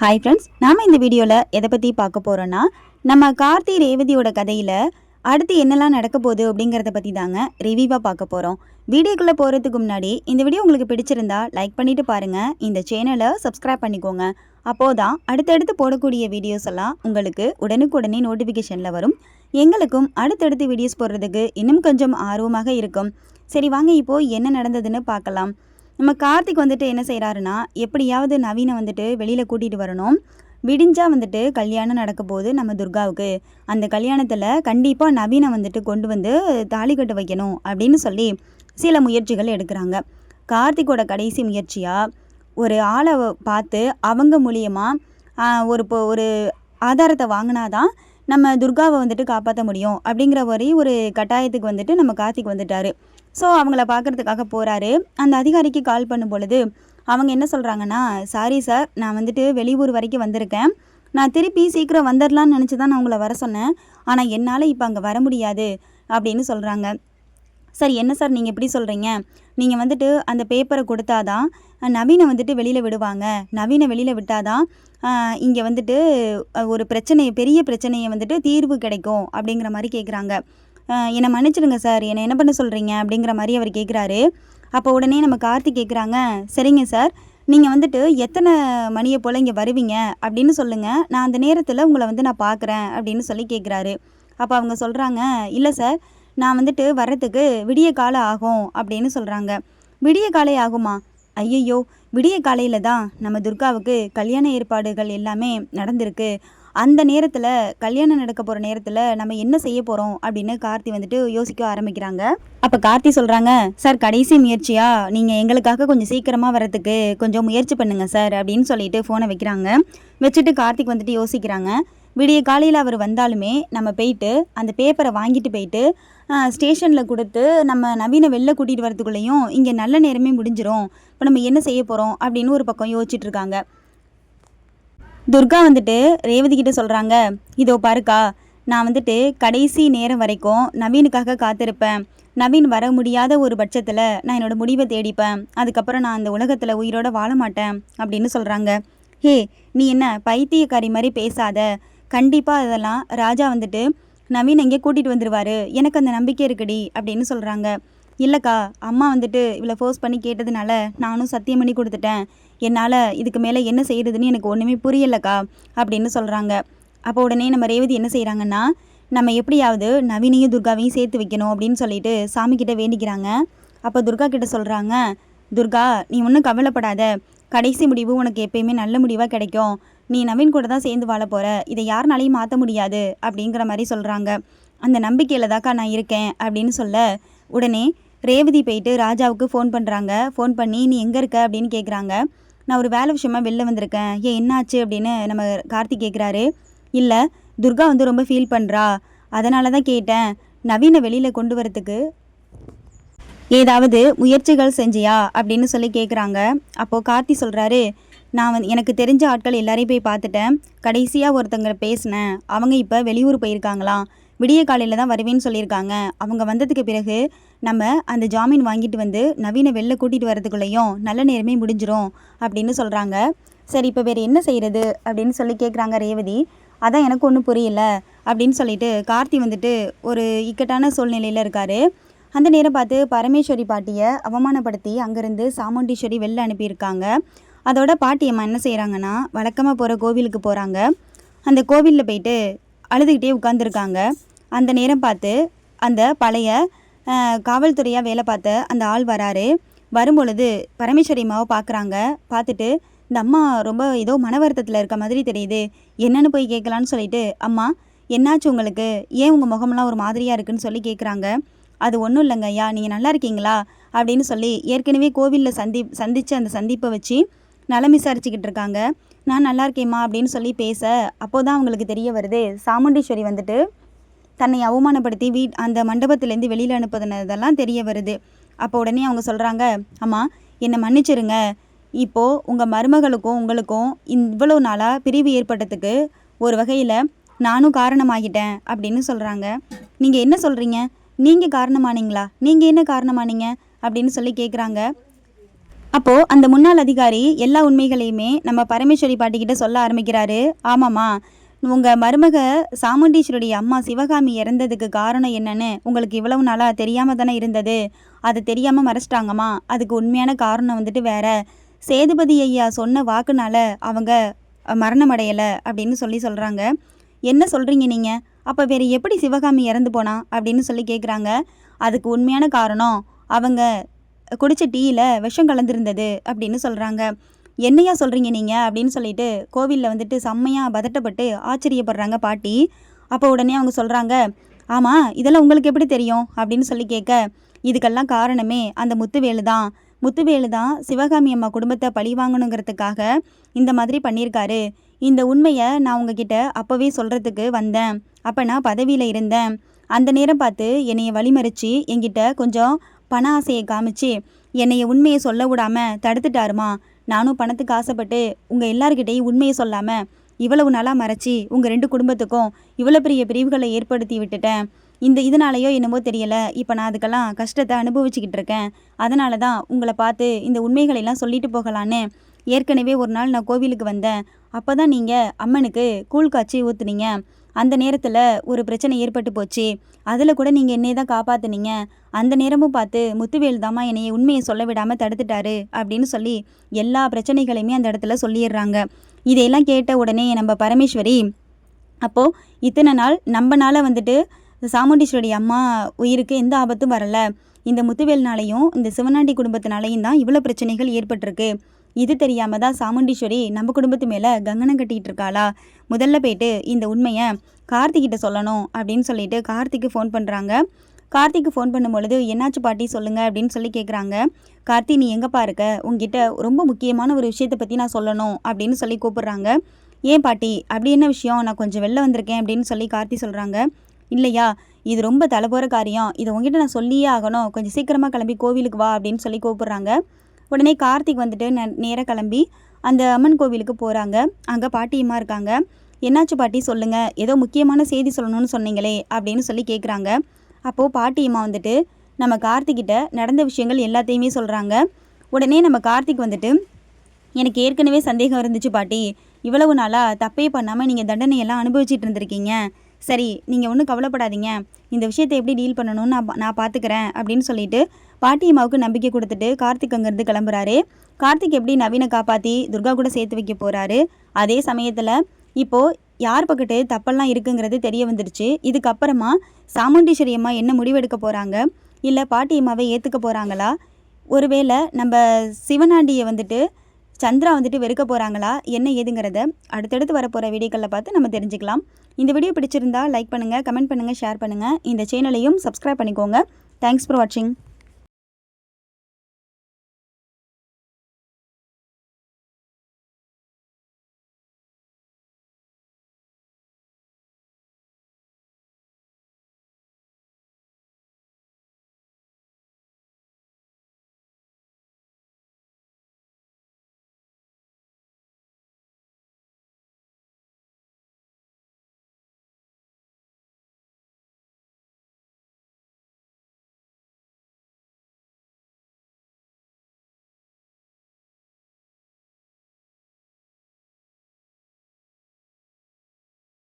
Hi friends நாம் இந்த வீடியோவில் எதை பற்றி பார்க்க போகிறோன்னா நம்ம கார்த்தி ரேவதியோட கதையில் அடுத்து என்னெல்லாம் நடக்க போகுது அப்படிங்கிறத பற்றி தாங்க ரிவியூவாக பார்க்க போகிறோம் வீடியோக்குள்ளே போகிறதுக்கு முன்னாடி இந்த வீடியோ உங்களுக்கு பிடிச்சிருந்தா லைக் பண்ணிவிட்டு பாருங்கள் இந்த சேனலை சப்ஸ்கிரைப் பண்ணிக்கோங்க. அப்போதான் அடுத்தடுத்து போடக்கூடிய வீடியோஸ் எல்லாம் உங்களுக்கு உடனுக்குடனே நோட்டிஃபிகேஷனில் வரும். எங்களுக்கும் அடுத்தடுத்து வீடியோஸ் போடுறதுக்கு இன்னும் கொஞ்சம் ஆர்வமாக இருக்கும். சரி வாங்க இப்போது என்ன நடந்ததுன்னு பார்க்கலாம். நம்ம கார்த்திக் வந்துட்டு என்ன செய்கிறாருன்னா எப்படியாவது நவீனை வந்துட்டு வெளியில் கூட்டிகிட்டு வரணும். விடிஞ்சா வந்துட்டு கல்யாணம் நடக்க போகுது நம்ம துர்காவுக்கு. அந்த கல்யாணத்தில் கண்டிப்பாக நவீனை வந்துட்டு கொண்டு வந்து தாலி கட்ட வைக்கணும் அப்படின்னு சொல்லி சில முயற்சிகள் எடுக்கிறாங்க. கார்த்திக்கோட கடைசி முயற்சியாக ஒரு ஆளை பார்த்து அவங்க மூலியமாக ஒரு இப்போ ஒரு ஆதாரத்தை வாங்கினாதான் நம்ம துர்காவை வந்துட்டு காப்பாற்ற முடியும் அப்படிங்கிற ஒரே ஒரு கட்டாயத்துக்கு வந்துட்டு நம்ம கார்த்திக் வந்துட்டாரு. ஸோ அவங்கள பார்க்குறதுக்காக போகிறாரு அந்த அதிகாரிக்கு கால் பண்ணும் பொழுது அவங்க என்ன சொல்கிறாங்கன்னா சாரி சார் நான் வந்துட்டு வெளியூர் வரைக்கும் வந்திருக்கேன். நான் திருப்பி சீக்கிரம் வந்துடலான்னு நினச்சி தான் நான் உங்களை வர சொன்னேன். ஆனால் என்னால் இப்போ அங்கே வர முடியாது. அப்படின்னு சொல்கிறாங்க சார் என்ன சார் நீங்கள் எப்படி சொல்கிறீங்க நீங்கள் வந்துட்டு அந்த பேப்பரை கொடுத்தாதான் நவீனை வந்துட்டு வெளியில் விடுவாங்க. நவீனை வெளியில் விட்டாதான் இங்கே வந்துட்டு ஒரு பிரச்சனையை பெரிய பிரச்சனையை வந்துட்டு தீர்வு கிடைக்கும். அப்படிங்கிற மாதிரி கேட்குறாங்க என்னை மன்னிச்சிடுங்க சார். என்னை என்ன பண்ண சொல்கிறீங்க அப்படிங்கிற மாதிரி அவர் கேட்குறாரு அப்போ உடனே நம்ம கார்த்திக் கேட்குறாங்க சரிங்க சார். நீங்கள் வந்துட்டு எத்தனை மணியை போல் இங்கே வருவீங்க? அப்படின்னு சொல்லுங்கள் நான் அந்த நேரத்தில் உங்களை வந்து நான் பார்க்குறேன் அப்படின்னு சொல்லி கேட்குறாரு அப்போ அவங்க சொல்கிறாங்க இல்லை சார். நான் வந்துட்டு வர்றதுக்கு விடிய காலம் ஆகும் அப்படின்னு சொல்கிறாங்க விடிய காலை ஆகுமா? ஐயையோ விடிய காலையில் தான் நம்ம துர்காவுக்கு கல்யாண ஏற்பாடுகள் எல்லாமே நடந்திருக்கு. அந்த நேரத்தில் கல்யாணம் நடக்க போகிற நேரத்தில் நம்ம என்ன செய்ய போகிறோம் அப்படின்னு கார்த்தி வந்துட்டு யோசிக்க ஆரம்பிக்கிறாங்க. அப்போ கார்த்தி சொல்கிறாங்க சார் கடைசி முயற்சியாக நீங்கள் எங்களுக்காக கொஞ்சம் சீக்கிரமாக வரதுக்கு கொஞ்சம் முயற்சி பண்ணுங்கள் சார் அப்படின்னு சொல்லிட்டு ஃபோனை வைக்கிறாங்க. வச்சுட்டு கார்த்திக் வந்துட்டு யோசிக்கிறாங்க. விடிய காலையில் அவர் வந்தாலுமே நம்ம போயிட்டு அந்த பேப்பரை வாங்கிட்டு போயிட்டு ஸ்டேஷனில் கொடுத்து நம்ம நவீன வெளில கூட்டிகிட்டு வரதுக்குள்ளேயும் இங்கே நல்ல நேரமே முடிஞ்சிடும் இப்போ நம்ம என்ன செய்ய போகிறோம் அப்படின்னு ஒரு பக்கம் யோசிச்சுட்டு இருக்காங்க. துர்கா வந்துட்டு ரேவதி கிட்ட சொல்கிறாங்க இதோ பாருக்கா நான் வந்துட்டு கடைசி நேரம் வரைக்கும் நவீனுக்காக காத்திருப்பேன். நவீன் வர முடியாத ஒரு பட்சத்தில் நான் என்னோட முடிவை தேடிப்பேன். அதுக்கப்புறம் நான் அந்த உலகத்தில் உயிரோட வாழ மாட்டேன் அப்படின்னு சொல்கிறாங்க ஹே நீ என்ன பைத்தியக்காரி மாதிரி பேசாத. கண்டிப்பாக அதெல்லாம் ராஜா வந்துட்டு நவீன் எங்கே கூட்டிகிட்டு வந்துருவாரு? எனக்கு அந்த நம்பிக்கை இருக்குடி அப்படின்னு சொல்கிறாங்க இல்லைக்கா அம்மா வந்துட்டு இவ்வளோ ஃபோர்ஸ் பண்ணி கேட்டதுனால நானும் சத்தியம் பண்ணி கொடுத்துட்டேன். என்னால் இதுக்கு மேலே என்ன செய்கிறதுன்னு எனக்கு ஒன்றுமே புரியலக்கா அப்படின்னு சொல்கிறாங்க அப்போ உடனே நம்ம ரேவதி என்ன செய்கிறாங்கன்னா நம்ம எப்படியாவது நவீனையும் துர்காவையும் சேர்த்து வைக்கணும் அப்படின்னு சொல்லிட்டு சாமி கிட்ட வேண்டிக்கிறாங்க. அப்போ துர்கா கிட்ட சொல்கிறாங்க துர்கா நீ ஒன்றும் கவலைப்படாத. கடைசி முடிவு உனக்கு எப்பயுமே நல்ல முடிவாக கிடைக்கும். நீ நவீன் கூட தான் சேர்ந்து வாழ போகிற இதை யாருனாலையும் மாற்ற முடியாது அப்படிங்கிற மாதிரி சொல்கிறாங்க அந்த நம்பிக்கையில் தாக்கா நான் இருக்கேன் அப்படின்னு சொல்ல உடனே ரேவதி போயிட்டு ராஜாவுக்கு ஃபோன் பண்ணுறாங்க ஃபோன் பண்ணி நீ எங்கே இருக்க? அப்படின்னு கேட்குறாங்க நான் ஒரு வேலை விஷயமா வெளில வந்திருக்கேன். ஏன் என்னாச்சு? அப்படின்னு நம்ம கார்த்திக் கேட்குறாரு இல்லை துர்கா வந்து ரொம்ப ஃபீல் பண்ணுறா அதனால தான் கேட்டேன். நவீனை வெளியில் கொண்டு வரத்துக்கு ஏதாவது முயற்சிகள் செஞ்சியா? அப்படின்னு சொல்லி கேட்குறாங்க அப்போது கார்த்தி சொல்கிறாரு நான் வந்து எனக்கு தெரிஞ்ச ஆட்கள் எல்லாரையும் போய் பார்த்துட்டேன். கடைசியாக ஒருத்தங்க பேசினேன். அவங்க இப்போ வெளியூர் போயிருக்காங்களாம் விடிய காலையில் தான் வருவேன்னு சொல்லியிருக்காங்க. அவங்க வந்ததுக்கு பிறகு நம்ம அந்த ஜாமீன் வாங்கிட்டு வந்து நவீன வெளில கூட்டிகிட்டு வரதுக்குள்ளேயும் நல்ல நேரமே முடிஞ்சிரும் அப்படின்னு சொல்கிறாங்க சரி இப்போ வேறு என்ன செய்கிறது அப்படின்னு சொல்லி கேட்குறாங்க ரேவதி. அதான் எனக்கு ஒன்றும் புரியல அப்படின்னு சொல்லிட்டு கார்த்தி வந்துட்டு ஒரு இக்கட்டான சூழ்நிலையில் இருக்காரு. அந்த நேரம் பார்த்து பரமேஸ்வரி பாட்டியை அவமானப்படுத்தி அங்கேருந்து சாமுண்டீஸ்வரி வெளில அனுப்பியிருக்காங்க. அதோட பாட்டியம்மா என்ன செய்கிறாங்கன்னா வழக்கமாக போகிற கோவிலுக்கு போகிறாங்க அந்த கோவிலில் போயிட்டு அழுதுகிட்டே உட்காந்துருக்காங்க அந்த நேரம் பார்த்து அந்த பழைய காவல்துறையாக வேலை பார்த்த அந்த ஆள் வராரு. வரும்பொழுது பரமேஸ்வரி அம்மாவை பார்க்குறாங்க. பார்த்துட்டு இந்த அம்மா ரொம்ப ஏதோ மன வருத்தத்தில் இருக்க மாதிரி தெரியுது. என்னன்னு போய் கேட்கலான்னு சொல்லிட்டு அம்மா என்னாச்சு உங்களுக்கு? ஏன் உங்கள் முகமெல்லாம் ஒரு மாதிரியாக இருக்குன்னு சொல்லி கேட்குறாங்க. அது ஒன்றும் இல்லைங்க ஐயா. நீங்கள் நல்லா இருக்கீங்களா? அப்படின்னு சொல்லி ஏற்கனவே கோவிலில் சந்தி சந்தித்த அந்த சந்திப்பை வச்சு நலம் விசாரிச்சுக்கிட்டு இருக்காங்க. நான் நல்லா இருக்கேம்மா அப்படின்னு சொல்லி பேச அப்போ தான் அவங்களுக்கு தெரிய வருது. சாமுண்டீஸ்வரி வந்துட்டு தன்னை அவமானப்படுத்தி வீட் அந்த மண்டபத்துலேருந்து வெளியில் அனுப்புனதெல்லாம் தெரிய வருது. அப்போ உடனே அவங்க சொல்கிறாங்க அம்மா என்னை மன்னிச்சிருங்க. இப்போது உங்கள் மருமகளுக்கும் உங்களுக்கும் இவ்வளோ நாளாக பிரிவு ஏற்பட்டதுக்கு ஒரு வகையில் நானும் காரணமாகிட்டேன் அப்படின்னு சொல்கிறாங்க நீங்கள் என்ன சொல்கிறீங்க நீங்கள் காரணமானீங்களா? நீங்கள் என்ன காரணமானீங்க? அப்படின்னு சொல்லி கேட்குறாங்க அப்போது அந்த முன்னாள் அதிகாரி எல்லா உண்மைகளையுமே நம்ம பரமேஸ்வரி பாட்டிக்கிட்ட சொல்ல ஆரம்பிக்கிறாரு. ஆமாம்மா உங்கள் மருமக சாமுண்டீஸ்வருடைய அம்மா சிவகாமி இறந்ததுக்கு காரணம் என்னன்னு உங்களுக்கு இவ்வளவு நாளாக தெரியாமல் தானே இருந்தது. அது தெரியாமல் மறைச்சிட்டாங்கம்மா. அதுக்கு உண்மையான காரணம் வந்துட்டு வேற. சேதுபதி ஐயா சொன்ன வாக்குனால அவங்க மரணம் அடையலை அப்படின்னு சொல்லி சொல்கிறாங்க என்ன சொல்கிறீங்க நீங்கள் அப்போ வேறு எப்படி சிவகாமி இறந்து போனா அப்படின்னு சொல்லி கேட்குறாங்க அதுக்கு உண்மையான காரணம் அவங்க குடிச்ச டீயில் விஷம் கலந்துருந்தது அப்படின்னு சொல்கிறாங்க என்னையா சொல்கிறீங்க நீங்கள் அப்படின்னு சொல்லிட்டு கோவிலில் வந்துட்டு செம்மையாக பதட்டப்பட்டு ஆச்சரியப்படுறாங்க பாட்டி. அப்போ உடனே அவங்க சொல்கிறாங்க ஆமாம் இதெல்லாம் உங்களுக்கு எப்படி தெரியும்? அப்படின்னு சொல்லி கேட்க இதுக்கெல்லாம் காரணமே அந்த முத்துவேலு தான். முத்துவேலு தான் சிவகாமி அம்மா குடும்பத்தை பழி வாங்கணுங்கிறதுக்காக இந்த மாதிரி பண்ணியிருக்காரு. இந்த உண்மையை நான் உங்ககிட்ட அப்போவே சொல்கிறதுக்கு வந்தேன். அப்போ நான் பதவியில் இருந்தேன். அந்த நேரம் பார்த்து என்னைய வழிமறிச்சு என்கிட்ட கொஞ்சம் பண ஆசையை காமிச்சு என்னைய உண்மையை சொல்ல விடாம தடுத்துட்டாருமா? நானும் பணத்துக்கு ஆசைப்பட்டு உங்கள் எல்லாருக்கிட்டையும் உண்மையை சொல்லாமல் இவ்வளவு நாளாக மறைச்சி உங்கள் ரெண்டு குடும்பத்துக்கும் இவ்வளோ பெரிய பிரிவுகளை ஏற்படுத்தி விட்டுட்டேன். இந்த இதனாலேயோ என்னமோ தெரியலை. இப்போ நான் அதுக்கெல்லாம் கஷ்டத்தை அனுபவிச்சுக்கிட்டு இருக்கேன். அதனால தான் உங்களை பார்த்து இந்த உண்மைகளெல்லாம் சொல்லிட்டு போகலான்னு ஏற்கனவே ஒரு நாள் நான் கோவிலுக்கு வந்தேன். அப்போ தான் நீங்கள் அம்மனுக்கு கூழ் காய்ச்சி ஊற்றுனீங்க அந்த நேரத்தில் ஒரு பிரச்சனை ஏற்பட்டு போச்சு. அதில் கூட நீங்கள் என்னையை தான் காப்பாற்றுனீங்க அந்த நேரமும் பார்த்து முத்துவேல் தாமா என்னைய உண்மையை சொல்ல விடாமல் தடுத்துட்டாரு அப்படின்னு சொல்லி எல்லா பிரச்சனைகளையுமே அந்த இடத்துல சொல்லிடுறாங்க. இதையெல்லாம் கேட்ட உடனே நம்ம பரமேஸ்வரி அப்போது இத்தனை நாள் நம்மனால வந்துட்டு சாமுண்டீஸ்வரி அம்மா உயிருக்கு எந்த ஆபத்தும் வரலை. இந்த முத்துவேல்னாலையும் இந்த சிவனாண்டி குடும்பத்தினாலையும் தான் இவ்வளோ பிரச்சனைகள் ஏற்பட்டிருக்கு. இது தெரியாம தான் சாமுண்டீஸ்வரி நம்ம குடும்பத்து மேலே கங்கணம் கட்டிகிட்டு இருக்காளா? முதல்ல போயிட்டு இந்த உண்மையை கார்த்திகிட்ட சொல்லணும் அப்படின்னு சொல்லிட்டு கார்த்திக்கு ஃபோன் பண்ணுறாங்க கார்த்திக்கு ஃபோன் பண்ணும் பொழுது என்னாச்சு பாட்டி? சொல்லுங்கள் அப்படின்னு சொல்லி கேட்குறாங்க கார்த்தி நீ எங்கேப்பா இருக்க? உங்ககிட்ட ரொம்ப முக்கியமான ஒரு விஷயத்தை பற்றி நான் சொல்லணும் அப்படின்னு சொல்லி கூப்பிடுறாங்க. ஏன் பாட்டி? அப்படி என்ன விஷயம்? நான் கொஞ்சம் வெளில வந்திருக்கேன் அப்படின்னு சொல்லி கார்த்தி சொல்கிறாங்க இல்லையா இது ரொம்ப தலைபோகிற காரியம். இதை உங்ககிட்ட நான் சொல்லியே ஆகணும். கொஞ்சம் சீக்கிரமாக கிளம்பி கோவிலுக்கு வா அப்படின்னு சொல்லி கூப்பிட்றாங்க. உடனே கார்த்திக் வந்துட்டு ந நேராக கிளம்பி அந்த அம்மன் கோவிலுக்கு போகிறாங்க அங்கே பாட்டியம்மா இருக்காங்க. என்னாச்சு பாட்டி? சொல்லுங்கள் ஏதோ முக்கியமான செய்தி சொல்லணும்னு சொன்னீங்களே அப்படின்னு சொல்லி கேட்குறாங்க அப்போது பாட்டியம்மா வந்துட்டு நம்ம கார்த்திக்கிட்ட நடந்த விஷயங்கள் எல்லாத்தையுமே சொல்கிறாங்க உடனே நம்ம கார்த்திக் வந்துட்டு எனக்கு ஏற்கனவே சந்தேகம் இருந்துச்சு பாட்டி. இவ்வளவு நாளாக தப்பே பண்ணாமல் நீங்கள் தண்டனையெல்லாம் அனுபவிச்சிட்டு இருந்திருக்கீங்க. சரி நீங்கள் ஒன்றும் கவலைப்படாதீங்க. இந்த விஷயத்தை எப்படி டீல் பண்ணணும்னு நான் நான் பார்த்துக்கிறேன் அப்படின்னு சொல்லிட்டு பாட்டியம்மாவுக்கு நம்பிக்கை கொடுத்துட்டு கார்த்திக் அங்கேருந்து கிளம்புறாரு. கார்த்திக் எப்படி நவீனை காப்பாற்றி துர்கா கூட சேர்த்து வைக்க போகிறாரு அதே சமயத்தில் இப்போது யார் பக்கத்து தப்பெல்லாம் இருக்குங்கிறது தெரிய வந்துடுச்சு இதுக்கப்புறமா சாமுண்டீஸ்வரி அம்மா என்ன முடிவெடுக்க போகிறாங்க இல்லை பாட்டியம்மாவை ஏற்றுக்க போகிறாங்களா ஒருவேளை நம்ம சிவனாண்டியை வந்துட்டு சந்திரா வந்துட்டு வெறுக்க போகிறாங்களா என்ன ஏதுங்கிறத அடுத்தடுத்து வரப்போகிற வீடியோக்களில் பார்த்து நம்ம தெரிஞ்சுக்கலாம். இந்த வீடியோ பிடிச்சிருந்தா லைக் பண்ணுங்கள் கமெண்ட் பண்ணுங்கள் ஷேர் பண்ணுங்கள் இந்த சேனலையும் சப்ஸ்கிரைப் பண்ணிக்கோங்க. தேங்க்ஸ் ஃபார் வாட்சிங்